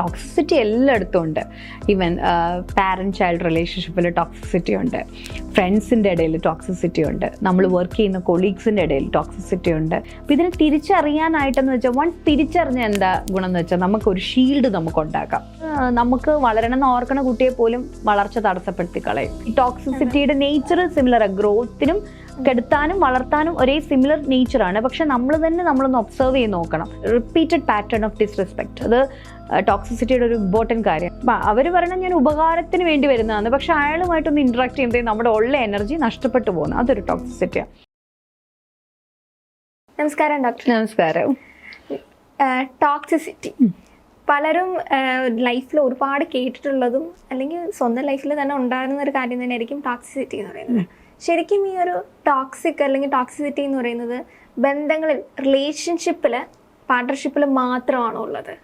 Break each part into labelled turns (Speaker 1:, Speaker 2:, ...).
Speaker 1: Toxicity എല്ലായിടത്തും ഉണ്ട് even parent child റിലേഷൻഷിപ്പിൽ ടോക്സിസിറ്റി ഉണ്ട്. ഫ്രണ്ട്സിന്റെ ഇടയിൽ ടോക്സിസിറ്റി ഉണ്ട്. നമ്മൾ വർക്ക് ചെയ്യുന്ന കൊളീഗ്സിന്റെ ഇടയിൽ ടോക്സിസിറ്റി ഉണ്ട്. അപ്പം ഇതിനെ തിരിച്ചറിയാനായിട്ടെന്ന് വെച്ചാൽ വൺസ് തിരിച്ചറിഞ്ഞ എന്താ ഗുണം എന്ന് വെച്ചാൽ നമുക്കൊരു ഷീൽഡ് നമുക്ക് ഉണ്ടാക്കാം നമുക്ക് വളരണം എന്ന് ഓർക്കണ കുട്ടിയെ പോലും വളർച്ച തടസ്സപ്പെടുത്തി കളയും. ഈ ടോക്സിസിറ്റിയുടെ നേച്ചർ സിമിലർ ഗ്രോത്തിനും കെടുത്താനും വളർത്താനും ഒരേ സിമിലർ നേച്ചറാണ് പക്ഷെ നമ്മൾ തന്നെ നമ്മളൊന്ന് ഒബ്സർവ് ചെയ്ത് നോക്കണം. റിപ്പീറ്റഡ് പാറ്റേൺ ഓഫ് ഡിസ്റെസ്പെക്ട് അത് ടോക്സിസിറ്റിയുടെ ഒരു ഇമ്പോർട്ടന്റ് കാര്യം. അപ്പം അവർ പറയണം ഞാൻ ഉപകാരത്തിന് വേണ്ടി വരുന്നതാണ്. പക്ഷെ അയാളുമായിട്ടൊന്ന് ഇൻട്രാക്ട് ചെയ്യുമ്പോൾ നമ്മുടെ ഉള്ള എനർജി നഷ്ടപ്പെട്ടു പോകുന്നു. അതൊരു ടോക്സിസിറ്റിയാണ്
Speaker 2: നമസ്കാരം ഡോക്ടർ
Speaker 1: നമസ്കാരം.
Speaker 2: ടോക്സിസിറ്റി പലരും ലൈഫിൽ ഒരുപാട് കേട്ടിട്ടുള്ളതും അല്ലെങ്കിൽ സ്വന്തം ലൈഫിൽ തന്നെ ഉണ്ടാകുന്ന ഒരു കാര്യം തന്നെയായിരിക്കും ടോക്സിസിറ്റി എന്ന് പറയുന്നത്. ശരിക്കും ഈ ഒരു ടോക്സിക് അല്ലെങ്കിൽ ടോക്സിസിറ്റി എന്ന് പറയുന്നത് ബന്ധങ്ങളിൽ റിലേഷൻഷിപ്പിൽ പാർട്ട്ണർഷിപ്പിൽ മാത്രമാണോ ഉള്ളത്?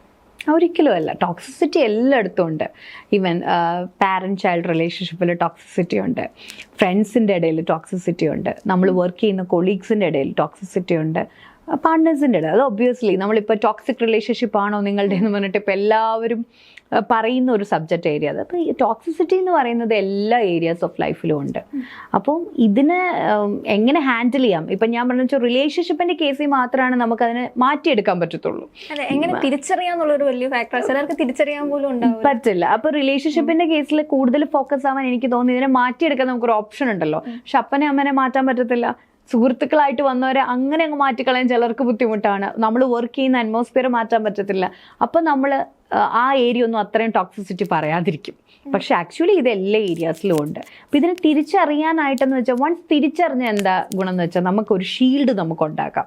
Speaker 1: ഒരിക്കലും അല്ല. ടോക്സിസിറ്റി എല്ലായിടത്തും ഉണ്ട്. ഈവൻ പാരന്റ് ചൈൽഡ് റിലേഷൻഷിപ്പിൽ ടോക്സിസിറ്റി ഉണ്ട്. ഫ്രണ്ട്സിന്റെ ഇടയിൽ ടോക്സിസിറ്റി ഉണ്ട്. നമ്മൾ വർക്ക് ചെയ്യുന്ന കൊളീഗ്സിന്റെ ഇടയിൽ ടോക്സിസിറ്റി ഉണ്ട്. പാർട്ട്നേഴ്സിന്റെ ഇടയിൽ. അത് ഒബ്വിയസ്ലി നമ്മളിപ്പോൾ ടോക്സിക് റിലേഷൻഷിപ്പ് ആണോ നിങ്ങളുടെ എന്ന് പറഞ്ഞിട്ട് ഇപ്പോൾ എല്ലാവരും പറയുന്ന ഒരു സബ്ജക്റ്റ് ഏരിയ അത്. അപ്പോൾ ഈ ടോക്സിസിറ്റി എന്ന് പറയുന്നത് എല്ലാ ഏരിയാസ് ഓഫ് ലൈഫിലും ഉണ്ട്. അപ്പോൾ ഇതിനെ എങ്ങനെ ഹാൻഡിൽ ചെയ്യാം? ഇപ്പം ഞാൻ പറഞ്ഞ റിലേഷൻഷിപ്പിന്റെ കേസിൽ മാത്രമാണ് നമുക്കതിനെ മാറ്റിയെടുക്കാൻ പറ്റത്തുള്ളൂ.
Speaker 2: എങ്ങനെ തിരിച്ചറിയാന്നുള്ളൊരു വലിയ ഫാക്ടർ ചിലർക്ക് തിരിച്ചറിയാൻ പോലും ഉണ്ടാവും
Speaker 1: പറ്റില്ല. അപ്പോൾ റിലേഷൻഷിപ്പിന്റെ കേസിൽ കൂടുതൽ ഫോക്കസ് ആവാൻ എനിക്ക് തോന്നുന്നു ഇതിനെ മാറ്റിയെടുക്കാൻ നമുക്കൊരു ഓപ്ഷൻ ഉണ്ടല്ലോ. പക്ഷെ അപ്പനെ അമ്മനെ മാറ്റാൻ പറ്റത്തില്ല. സുഹൃത്തുക്കളായിട്ട് വന്നവരെ അങ്ങനെ അങ്ങ് മാറ്റിക്കളയാൻ ചിലർക്ക് ബുദ്ധിമുട്ടാണ്. നമ്മൾ വർക്ക് ചെയ്യുന്ന അറ്റ്മോസ്ഫിയർ മാറ്റാൻ പറ്റത്തില്ല. അപ്പം നമ്മൾ ആ ഏരിയ ഒന്നും അത്രയും ടോക്സിസിറ്റി പറയാതിരിക്കും. പക്ഷെ ആക്ച്വലി ഇത് എല്ലാ ഏരിയാസിലും ഉണ്ട്. അപ്പം ഇതിനെ തിരിച്ചറിയാനായിട്ടെന്ന് വെച്ചാൽ വൺസ് തിരിച്ചറിഞ്ഞ എന്താ ഗുണം എന്ന് വെച്ചാൽ നമുക്കൊരു ഷീൽഡ് നമുക്ക് ഉണ്ടാക്കാം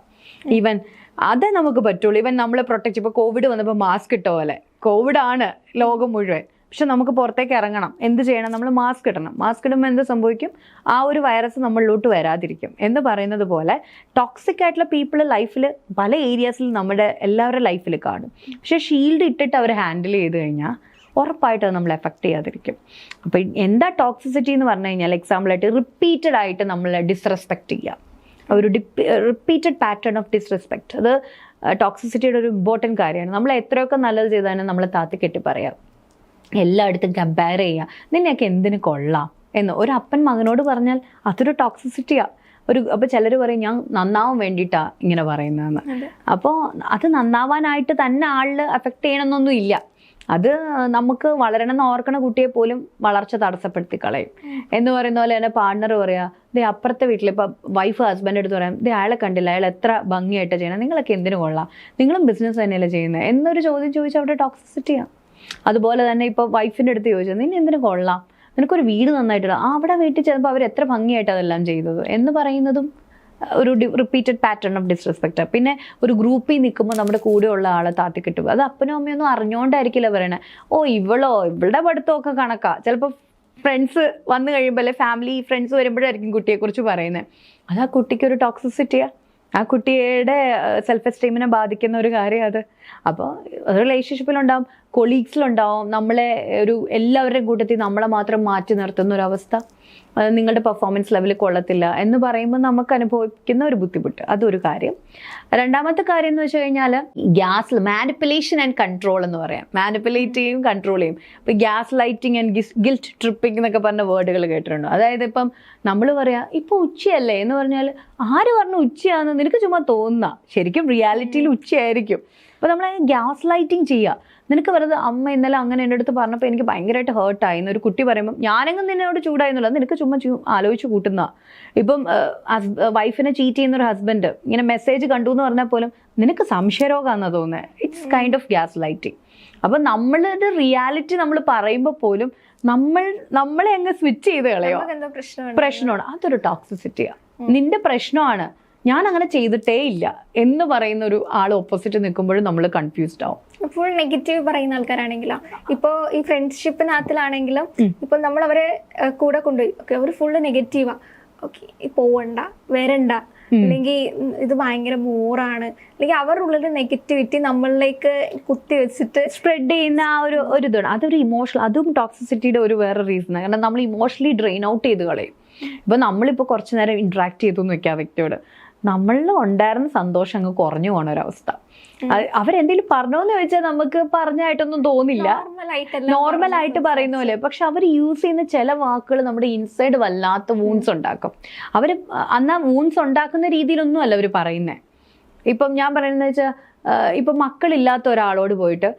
Speaker 1: ഈവൻ അതേ നമുക്ക് പറ്റുള്ളൂ. ഈവൻ നമ്മളെ പ്രൊട്ടക്റ്റ് ഇപ്പോൾ കോവിഡ് വന്നപ്പോൾ മാസ്ക് ഇട്ട പോലെ. കോവിഡാണ് ലോകം മുഴുവൻ. പക്ഷെ നമുക്ക് പുറത്തേക്ക് ഇറങ്ങണം. എന്ത് ചെയ്യണം? നമ്മൾ മാസ്ക് ഇടണം. മാസ്ക് ഇടുമ്പോൾ എന്ത് സംഭവിക്കും? ആ ഒരു വൈറസ് നമ്മളിലോട്ട് വരാതിരിക്കും. എന്ന് പറയുന്നത് പോലെ ടോക്സിക് ആയിട്ടുള്ള പീപ്പിൾ ലൈഫിൽ പല ഏരിയാസിൽ നമ്മുടെ എല്ലാവരുടെ ലൈഫിൽ കാണും. പക്ഷേ ഷീൽഡ് ഇട്ടിട്ട് അവർ ഹാൻഡിൽ ചെയ്ത് കഴിഞ്ഞാൽ ഉറപ്പായിട്ട് അത് നമ്മൾ എഫക്റ്റ് ചെയ്യാതിരിക്കും. അപ്പോൾ എന്താ ടോക്സിസിറ്റി എന്ന് പറഞ്ഞു കഴിഞ്ഞാൽ എക്സാമ്പിളായിട്ട് റിപ്പീറ്റഡ് ആയിട്ട് നമ്മൾ ഡിസ്റെസ്പെക്റ്റ് ചെയ്യുക ഒരു റിപ്പീറ്റഡ് പാറ്റേൺ ഓഫ് ഡിസ്റെസ്പെക്റ്റ് അത് ടോക്സിസിറ്റിയുടെ ഒരു ഇമ്പോർട്ടന്റ് കാര്യമാണ്. നമ്മൾ എത്രയൊക്കെ നല്ലത് ചെയ്താലും നമ്മളെ താത്തി കെട്ടി പറയാം എല്ലായിടത്തും കമ്പയർ ചെയ്യുക നിന്നെയൊക്കെ എന്തിനു കൊള്ളാം? എന്ന് ഒരു അപ്പൻ മകനോട് പറഞ്ഞാൽ അതൊരു ടോക്സിസിറ്റിയാണ് ഒരു അപ്പോൾ ചിലർ പറയും ഞാൻ നന്നാവാൻ വേണ്ടിയിട്ടാണ് ഇങ്ങനെ പറയുന്നതെന്ന്. അപ്പോൾ അത് നന്നാവാനായിട്ട് തന്നെ ആളിൽ അഫക്റ്റ് ചെയ്യണമെന്നൊന്നും ഇല്ല. അത് നമുക്ക് വളരണം എന്ന് ഓർക്കണ കുട്ടിയെ പോലും വളർച്ച തടസ്സപ്പെടുത്തി കളയും. എന്ന് പറയുന്ന പോലെ തന്നെ പാർട്ണർ പറയാ ദേ അപ്പുറത്തെ വീട്ടിൽ ഇപ്പം വൈഫ് ഹസ്ബൻഡ് എടുത്ത് പറയാം ദേ അയാളെ കണ്ടില്ല അയാൾ എത്ര ഭംഗിയായിട്ട് ചെയ്യണം നിങ്ങളൊക്കെ എന്തിനു കൊള്ളാം? നിങ്ങളും ബിസിനസ് തന്നെയല്ലേ ചെയ്യുന്നത്? എന്നൊരു ചോദ്യം ചോദിച്ചാൽ അവിടെ ടോക്സിസിറ്റിയാണ് അതുപോലെ തന്നെ ഇപ്പോൾ വൈഫിന്റെ അടുത്ത് ചോദിച്ചത് നിന്നെ എന്തിനു കൊള്ളാം? നിനക്കൊരു വീട് നന്നായിട്ടുള്ള ആ അവിടെ വീട്ടിൽ ചെന്നപ്പോൾ അവർ എത്ര ഭംഗിയായിട്ട് അതെല്ലാം ചെയ്തത്? എന്ന് പറയുന്നതും ഒരു റിപ്പീറ്റഡ് പാറ്റേൺ ഓഫ് ഡിസ്റെസ്പെക്ട് പിന്നെ ഒരു ഗ്രൂപ്പിൽ നിൽക്കുമ്പോൾ നമ്മുടെ കൂടെയുള്ള ആളെ താത്തി കിട്ടും അത് അപ്പനും അമ്മയൊന്നും അറിഞ്ഞുകൊണ്ടായിരിക്കില്ല പറയണേ. ഓ ഇവളോ? ഇവളുടെ പഠിത്തമൊക്കെ കണക്കാ. ചിലപ്പോൾ ഫ്രണ്ട്സ് വന്നു കഴിയുമ്പോൾ അല്ലെ ഫാമിലി ഫ്രണ്ട്സ് വരുമ്പോഴായിരിക്കും കുട്ടിയെക്കുറിച്ച് പറയുന്നത് അത് ആ കുട്ടിക്ക് ഒരു ടോക്സിസിറ്റിയാ ആ കുട്ടിയുടെ സെൽഫ് എസ്റ്റീമിനെ ബാധിക്കുന്ന ഒരു കാര്യം അത്. അപ്പോൾ റിലേഷൻഷിപ്പിലുണ്ടാവും കൊളീഗ്സിലുണ്ടാവും നമ്മളെ ഒരു എല്ലാവരുടെയും കൂട്ടത്തിൽ നമ്മളെ മാത്രം മാറ്റി നിർത്തുന്ന ഒരു അവസ്ഥ. അത് നിങ്ങളുടെ പെർഫോമൻസ് ലെവൽ കൊള്ളത്തില്ല എന്ന് പറയുമ്പോൾ നമുക്ക് അനുഭവിക്കുന്ന ഒരു ബുദ്ധിമുട്ട്. അതൊരു കാര്യം. രണ്ടാമത്തെ കാര്യം എന്ന് വെച്ച് കഴിഞ്ഞാൽ ഗ്യാസ് മാനിപ്പുലേഷൻ ആൻഡ് കൺട്രോൾ എന്ന് പറയാം. മാനിപ്പുലേറ്റ് ചെയ്യും കൺട്രോൾ ചെയ്യും. ഇപ്പം gas lighting and guilt tripping എന്നൊക്കെ പറഞ്ഞ വേർഡുകൾ കേട്ടിട്ടുണ്ടോ? അതായത് ഇപ്പം നമ്മൾ പറയാ ഇപ്പോൾ ഉച്ചയല്ലേ? എന്ന് പറഞ്ഞാൽ ആര് പറഞ്ഞു ഉച്ചയാണെന്ന്? നിനക്ക് ചുമ്മാ തോന്നുക ശരിക്കും റിയാലിറ്റിയിൽ ഉച്ചയായിരിക്കും. അപ്പോൾ നമ്മൾ ഗ്യാസ് ലൈറ്റിംഗ് ചെയ്യുക നിനക്ക് വെറുതെ അമ്മ ഇന്നലെ അങ്ങനെ എന്റെ അടുത്ത് പറഞ്ഞപ്പോൾ എനിക്ക് ഭയങ്കരമായിട്ട് ഹേർട്ടായി എന്നൊരു കുട്ടി പറയുമ്പോൾ ഞാനെങ്ങും നിന്നോട് ചൂടായിരുന്നില്ല. എന്നുള്ളത് നിനക്ക് ചുമ്മാ ചു- ആലോചിച്ച് കൂട്ടുന്ന. ഇപ്പം വൈഫിനെ ചീറ്റ് ചെയ്യുന്ന ഒരു ഹസ്ബൻഡ് ഇങ്ങനെ മെസ്സേജ് കണ്ടു എന്ന് പറഞ്ഞാൽ പോലും നിനക്ക് സംശയരോഗമാണെന്ന് തോന്നുന്നത് it's kind of gas lighting അപ്പം നമ്മളുടെ റിയാലിറ്റി നമ്മൾ പറയുമ്പോൾ പോലും നമ്മൾ നമ്മളെ അങ്ങ് സ്വിച്ച് ചെയ്ത് കളയോ?
Speaker 2: പ്രശ്നമാണ്.
Speaker 1: അതൊരു ടോക്സിസിറ്റിയാണ് നിന്റെ പ്രശ്നമാണ്. ഞാൻ അങ്ങനെ ചെയ്തിട്ടേ ഇല്ല എന്ന് പറയുന്ന ഒരു ആൾ ഓപ്പോസിറ്റ് നിൽക്കുമ്പോഴും നമ്മൾ കൺഫ്യൂസ്ഡ് ആവും.
Speaker 2: ഫുൾ നെഗറ്റീവ് പറയുന്ന ആൾക്കാരാണെങ്കിലോ? ഇപ്പോ ഈ ഫ്രണ്ട്ഷിപ്പിനകത്തിലാണെങ്കിലും ഇപ്പൊ നമ്മൾ അവരെ കൂടെ കൊണ്ടുപോയി. ഓക്കെ അവർ ഫുള്ള് നെഗറ്റീവാ ഓക്കെ പോവണ്ട വരണ്ട. അല്ലെങ്കിൽ ഇത് ഭയങ്കര മോറാണ് അല്ലെങ്കിൽ അവരുടെ ഉള്ളിൽ നെഗറ്റിവിറ്റി നമ്മളിലേക്ക് കുത്തി വെച്ചിട്ട്
Speaker 1: സ്പ്രെഡ് ചെയ്യുന്ന ആ ഒരു ഒരു ഇതാണ്. അതൊരു ഇമോഷണൽ അതും ടോക്സിസിറ്റിയുടെ ഒരു വേറെ റീസൺ കാരണം നമ്മൾ ഇമോഷണലി ഡ്രെയിൻ ഔട്ട് ചെയ്ത് കളയും. ഇപ്പൊ നമ്മളിപ്പോ കുറച്ചു നേരം ഇന്ററാക്ട് ചെയ്തു എന്ന് വെക്കുക ആ വ്യക്തിയോട്. നമ്മളിൽ ഉണ്ടായിരുന്ന സന്തോഷം അങ്ങ് കുറഞ്ഞു പോണ ഒരവസ്ഥ അവരെന്തെങ്കിലും പറഞ്ഞോന്ന് ചോദിച്ചാൽ നമുക്ക് പറഞ്ഞായിട്ടൊന്നും തോന്നില്ല.
Speaker 2: നോർമൽ ആയിട്ട്
Speaker 1: പറയുന്ന പോലെ. പക്ഷെ അവർ യൂസ് ചെയ്യുന്ന ചില വാക്കുകൾ നമ്മുടെ ഇൻസൈഡ് വല്ലാത്ത വൂൺസ് ഉണ്ടാക്കും. അവർ അന്നാ വൂൺസ് ഉണ്ടാക്കുന്ന രീതിയിലൊന്നും അല്ല അവർ പറയുന്നത് ഇപ്പം ഞാൻ പറയുന്നത് വെച്ചാൽ ഇപ്പം മക്കളില്ലാത്ത ഒരാളോട് പോയിട്ട്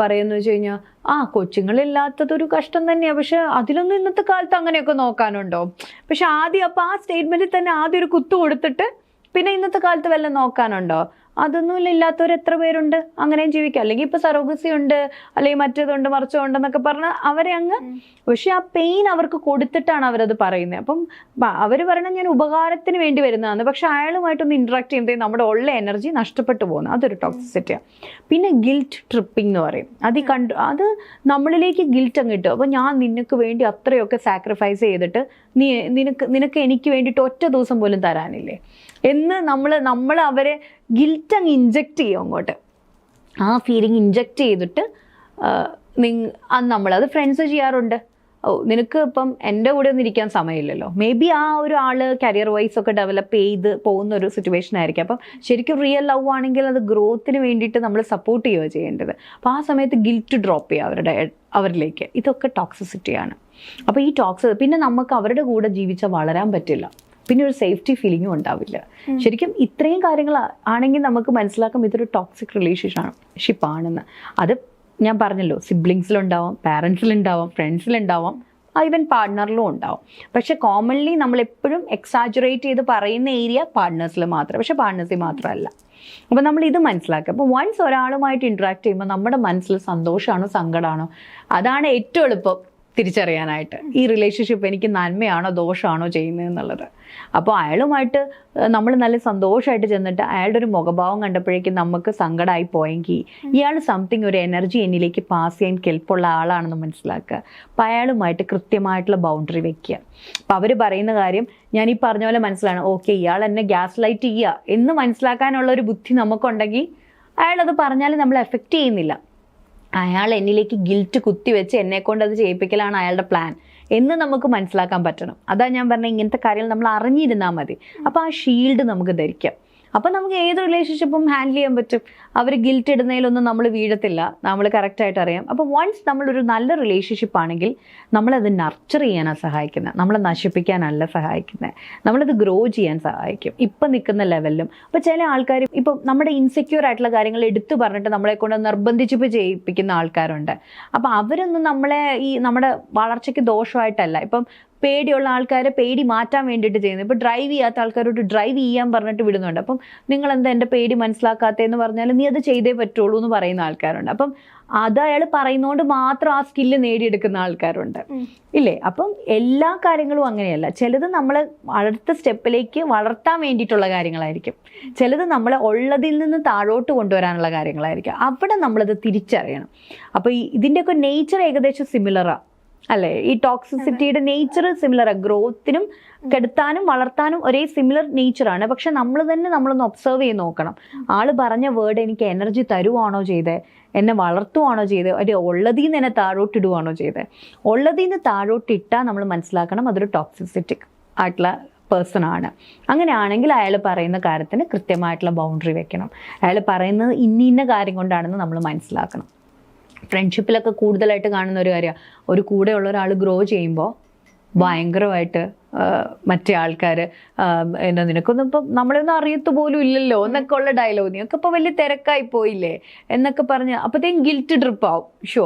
Speaker 1: പറയുന്നു വെച്ച് കഴിഞ്ഞാൽ ആ കൊച്ചുങ്ങളില്ലാത്തതൊരു കഷ്ടം തന്നെയാണ് പക്ഷെ അതിലൊന്നും ഇന്നത്തെ കാലത്ത് അങ്ങനെയൊക്കെ നോക്കാനുണ്ടോ? പക്ഷെ ആദ്യം അപ്പം ആ സ്റ്റേറ്റ്മെന്റിൽ തന്നെ ആദ്യം ഒരു കുത്തു കൊടുത്തിട്ട് പിന്നെ ഇന്നത്തെ കാലത്ത് വല്ല നോക്കാനുണ്ടോ? അതൊന്നും ഇല്ലാത്തവർ എത്ര പേരുണ്ട്? അങ്ങനെയും ജീവിക്കാം. അല്ലെങ്കിൽ ഇപ്പൊ സറോഗസി ഉണ്ട് അല്ലെങ്കിൽ മറ്റേതുണ്ട് മറിച്ചുണ്ട് എന്നൊക്കെ പറഞ്ഞ് അവരെ അങ്ങ് പക്ഷെ ആ പെയിൻ അവർക്ക് കൊടുത്തിട്ടാണ് അവരത് പറയുന്നത്. അപ്പം അവർ പറയണത് ഞാൻ ഉപകാരത്തിന് വേണ്ടി വരുന്നതാണ്. പക്ഷെ അയാളുമായിട്ടൊന്ന് ഇന്ററാക്ട് ചെയ്യുമ്പോൾ നമ്മുടെ ഉള്ള എനർജി നഷ്ടപ്പെട്ടു പോകുന്നത് അതൊരു ടോക്സിസിറ്റിയാണ് പിന്നെ ഗിൽറ്റ് ട്രിപ്പിംഗ് എന്ന് പറയും. അത് കണ്ടു അത് നമ്മളിലേക്ക് ഗിൽറ്റ് അങ്ങ് കിട്ടും അപ്പോൾ ഞാൻ നിനക്ക് വേണ്ടി അത്രയൊക്കെ സാക്രിഫൈസ് ചെയ്തിട്ട് നീ നിനക്ക് നിനക്ക് എനിക്ക് വേണ്ടിയിട്ട് ഒറ്റ ദിവസം പോലും തരാനില്ലേ? എന്ന് നമ്മൾ നമ്മൾ അവരെ ഗിൽറ്റ് അങ്ങ് ഇഞ്ചക്റ്റ് ചെയ്യും അങ്ങോട്ട്. ആ ഫീലിംഗ് ഇഞ്ചക്റ്റ് ചെയ്തിട്ട് നിങ് നമ്മളത് ഫ്രണ്ട്സ് ചെയ്യാറുണ്ട്. ഓ നിനക്ക് ഇപ്പം എന്റെ കൂടെ ഒന്നും ഇരിക്കാൻ സമയമില്ലല്ലോ. മേ ബി ആ ഒരു ആൾ കരിയർ വൈസ് ഒക്കെ ഡെവലപ്പ് ചെയ്ത് പോകുന്ന ഒരു സിറ്റുവേഷൻ ആയിരിക്കും. അപ്പം ശരിക്കും റിയൽ ലവ് ആണെങ്കിൽ അത് ഗ്രോത്തിന് വേണ്ടിയിട്ട് നമ്മൾ സപ്പോർട്ട് ചെയ്യുക ചെയ്യേണ്ടത്. അപ്പോൾ ആ സമയത്ത് ഗിൽറ്റ് ഡ്രോപ്പ് ചെയ്യുക അവരുടെ അവരിലേക്ക്. ഇതൊക്കെ ടോക്സിസിറ്റിയാണ് അപ്പോൾ ഈ ടോക്സ് പിന്നെ നമുക്ക് അവരുടെ കൂടെ ജീവിച്ചാൽ വളരാൻ പറ്റില്ല. പിന്നെ ഒരു സേഫ്റ്റി ഫീലിങ്ങും ഉണ്ടാവില്ല. ശരിക്കും ഇത്രയും കാര്യങ്ങൾ ആണെങ്കിൽ നമുക്ക് മനസ്സിലാക്കാം ഇതൊരു ടോക്സിക് റിലേഷൻഷിപ്പ് ഷിപ്പാണെന്ന് അത് ഞാൻ പറഞ്ഞല്ലോ സിബ്ലിങ്സിലുണ്ടാവാം പാരൻസിലുണ്ടാവാം ഫ്രണ്ട്സിലുണ്ടാവാം ഈവൻ പാർട്ട്ണറിലും ഉണ്ടാവും. പക്ഷെ കോമൺലി നമ്മൾ എപ്പോഴും എക്സാജുറേറ്റ് ചെയ്ത് പറയുന്ന ഏരിയ പാർട്ട്നേഴ്സിൽ മാത്രം പക്ഷെ പാർട്ട്നേഴ്സിൽ മാത്രമല്ല. അപ്പോൾ നമ്മൾ ഇത് മനസ്സിലാക്കുക. അപ്പോൾ വൺസ് ഒരാളുമായിട്ട് ഇൻട്രാക്ട് ചെയ്യുമ്പോൾ നമ്മുടെ മനസ്സിൽ സന്തോഷമാണോ സങ്കടമാണോ? അതാണ് ഏറ്റവും എളുപ്പം. തിരിച്ചറിയാനായിട്ട്. ഈ റിലേഷൻഷിപ്പ് എനിക്ക് നന്മയാണോ ദോഷമാണോ ചെയ്യുന്നത് എന്നുള്ളത്. അപ്പോൾ അയാളുമായിട്ട് നമ്മൾ നല്ല സന്തോഷമായിട്ട് ചെന്നിട്ട് അയാളുടെ ഒരു മുഖഭാവം കണ്ടപ്പോഴേക്കും നമുക്ക് സങ്കടമായി പോയെങ്കിൽ ഇയാൾ സംതിങ് ഒരു എനർജി എന്നിലേക്ക് പാസ് ചെയ്യാൻ കെൽപ്പുള്ള ആളാണെന്ന് മനസ്സിലാക്കുക. അപ്പോൾ അയാളുമായിട്ട് കൃത്യമായിട്ടുള്ള ബൗണ്ടറി വെക്കുക. അപ്പോൾ അവർ പറയുന്ന കാര്യം ഞാൻ ഈ പറഞ്ഞ പോലെ മനസ്സിലാണ്. ഓക്കെ ഇയാൾ എന്നെ ഗ്യാസ് ലൈറ്റ് ചെയ്യുക എന്ന് മനസ്സിലാക്കാനുള്ള ഒരു ബുദ്ധി നമുക്കുണ്ടെങ്കിൽ അയാളത് പറഞ്ഞാൽ നമ്മൾ എഫക്റ്റ് ചെയ്യുന്നില്ല. അയാൾ എന്നിലേക്ക് ഗിൽറ്റ് കുത്തിവെച്ച് എന്നെ കൊണ്ട് അത് ചെയ്യിപ്പിക്കലാണ് അയാളുടെ പ്ലാൻ എന്ന് നമുക്ക് മനസ്സിലാക്കാൻ പറ്റണം. അതാ ഞാൻ പറഞ്ഞ ഇങ്ങനത്തെ കാര്യങ്ങൾ നമ്മൾ അറിഞ്ഞിരുന്നാൽ മതി. അപ്പോൾ ആ ഷീൽഡ് നമുക്ക് ധരിക്കാം. അപ്പം നമുക്ക് ഏത് റിലേഷൻഷിപ്പും ഹാൻഡിൽ ചെയ്യാൻ പറ്റും. അവർ ഗിൽറ്റ് ഇടുന്നതിലൊന്നും നമ്മൾ വീഴത്തില്ല. നമ്മൾ കറക്റ്റായിട്ട് അറിയാം. അപ്പോൾ വൺസ് നമ്മളൊരു നല്ല റിലേഷൻഷിപ്പ് ആണെങ്കിൽ നമ്മളത് നർച്ചർ ചെയ്യാനാണ് സഹായിക്കുന്നത് നമ്മളെ നശിപ്പിക്കാനല്ല സഹായിക്കുന്നത് നമ്മളത് ഗ്രോ ചെയ്യാൻ സഹായിക്കും. ഇപ്പം നിൽക്കുന്ന ലെവലിലും അപ്പോൾ ചില ആൾക്കാർ ഇപ്പം നമ്മുടെ ഇൻസെക്യൂർ ആയിട്ടുള്ള കാര്യങ്ങൾ എടുത്തു പറഞ്ഞിട്ട് നമ്മളെ കൊണ്ട് നിർബന്ധിച്ചിപ്പ് ചെയ്യിപ്പിക്കുന്ന ആൾക്കാരുണ്ട്. അപ്പോൾ അവരൊന്നും നമ്മളെ ഈ നമ്മുടെ വളർച്ചയ്ക്ക് ദോഷമായിട്ടല്ല. ഇപ്പം പേടിയുള്ള ആൾക്കാരെ പേടി മാറ്റാൻ വേണ്ടിയിട്ട് ചെയ്യുന്നത്. ഇപ്പോൾ ഡ്രൈവ് ചെയ്യാത്ത ആൾക്കാരോട് ഡ്രൈവ് ചെയ്യാൻ പറഞ്ഞിട്ട് വിടുന്നുണ്ട്. അപ്പം നിങ്ങൾ എന്താ എന്റെ പേടി മനസ്സിലാക്കാത്തതെന്ന് പറഞ്ഞാൽ നീ അത് ചെയ്തേ പറ്റുള്ളൂ എന്ന് പറയുന്ന ആൾക്കാരുണ്ട്. അപ്പം അത് അയാൾ പറയുന്നതുകൊണ്ട് മാത്രം ആ സ്കില്ല് നേടിയെടുക്കുന്ന ആൾക്കാരുണ്ട്. ഇല്ലേ? അപ്പം എല്ലാ കാര്യങ്ങളും അങ്ങനെയല്ല. ചിലത് നമ്മൾ അടുത്ത സ്റ്റെപ്പിലേക്ക് വളർത്താൻ വേണ്ടിയിട്ടുള്ള കാര്യങ്ങളായിരിക്കും. ചിലത് നമ്മളെ ഉള്ളതിൽ നിന്ന് താഴോട്ട് കൊണ്ടുവരാനുള്ള കാര്യങ്ങളായിരിക്കും. അവിടെ നമ്മളത് തിരിച്ചറിയണം. അപ്പോൾ ഇതിന്റെയൊക്കെ നേച്ചർ ഏകദേശം സിമിലറാണ് അല്ലേ? ഈ ടോക്സിസിറ്റിയുടെ നേച്ചർ സിമിലർ ആ. ഗ്രോത്തിനും കെടുത്താനും വളർത്താനും ഒരേ സിമിലർ നേച്ചറാണ് പക്ഷെ നമ്മൾ തന്നെ നമ്മളൊന്ന് ഒബ്സർവ് ചെയ്ത് നോക്കണം. ആൾ പറഞ്ഞ വേർഡ് എനിക്ക് എനർജി തരുവാണോ ചെയ്തേ? എന്നെ വളർത്തുവാണോ ചെയ്തത് ഒരു ഉള്ളതിൽ നിന്ന് എന്നെ താഴോട്ടിടുവാണോ ചെയ്തത് ഉള്ളതിൽ നിന്ന് താഴോട്ടിട്ടാൽ നമ്മൾ മനസ്സിലാക്കണം അതൊരു ടോക്സിസിറ്റിക് ആയിട്ടുള്ള പേഴ്സൺ ആണ്. അങ്ങനെയാണെങ്കിൽ അയാൾ പറയുന്ന കാര്യത്തിന് കൃത്യമായിട്ടുള്ള ബൗണ്ടറി വെക്കണം. അയാൾ പറയുന്നത് ഇന്നിന്ന ഇന്ന കാര്യം കൊണ്ടാണെന്ന് നമ്മൾ മനസ്സിലാക്കണം. ഫ്രണ്ട്ഷിപ്പിലൊക്കെ കൂടുതലായിട്ട് കാണുന്ന ഒരു കാര്യമാണ് ഒരു കൂടെയുള്ള ഒരാൾ ഗ്രോ ചെയ്യുമ്പോൾ ഭയങ്കരമായിട്ട് മറ്റേ ആൾക്കാർ എന്നാ നിനക്കൊന്നും ഇപ്പം നമ്മളൊന്നും അറിയത്തു പോലും ഇല്ലല്ലോ എന്നൊക്കെ ഉള്ള ഡയലോഗ് നിങ്ങൾക്ക് ഇപ്പോൾ വലിയ തിരക്കായി പോയില്ലേ എന്നൊക്കെ പറഞ്ഞ് അപ്പോഴത്തേക്കും ഗിൽറ്റ് ട്രിപ്പ് ആവും. ഷോ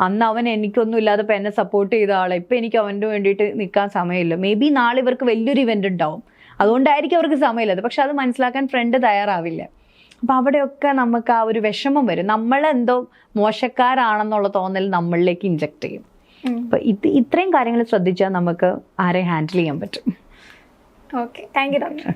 Speaker 1: അന്ന് അവൻ എനിക്കൊന്നും ഇല്ലാതെ ഇപ്പം എന്നെ സപ്പോർട്ട് ചെയ്ത ആളെ. ഇപ്പം എനിക്ക് അവന്റെ വേണ്ടിയിട്ട് നിൽക്കാൻ സമയമില്ല. മേ ബി നാളെ ഇവർക്ക് വലിയൊരു ഇവന്റ് ഉണ്ടാവും. അതുകൊണ്ടായിരിക്കും അവർക്ക് സമയമില്ലാതെ പക്ഷെ അത് മനസ്സിലാക്കാൻ ഫ്രണ്ട് തയ്യാറാവില്ല. അപ്പം അവിടെയൊക്കെ നമുക്ക് ആ ഒരു വിഷമം വരും. നമ്മളെന്തോ മോശക്കാരാണെന്നുള്ള തോന്നൽ നമ്മളിലേക്ക് ഇഞ്ചക്ട് ചെയ്യും. അപ്പം ഇത് ഇത്രയും കാര്യങ്ങൾ ശ്രദ്ധിച്ചാൽ നമുക്ക് ആരെ ഹാൻഡിൽ ചെയ്യാൻ പറ്റും.
Speaker 2: Okay thank you doctor.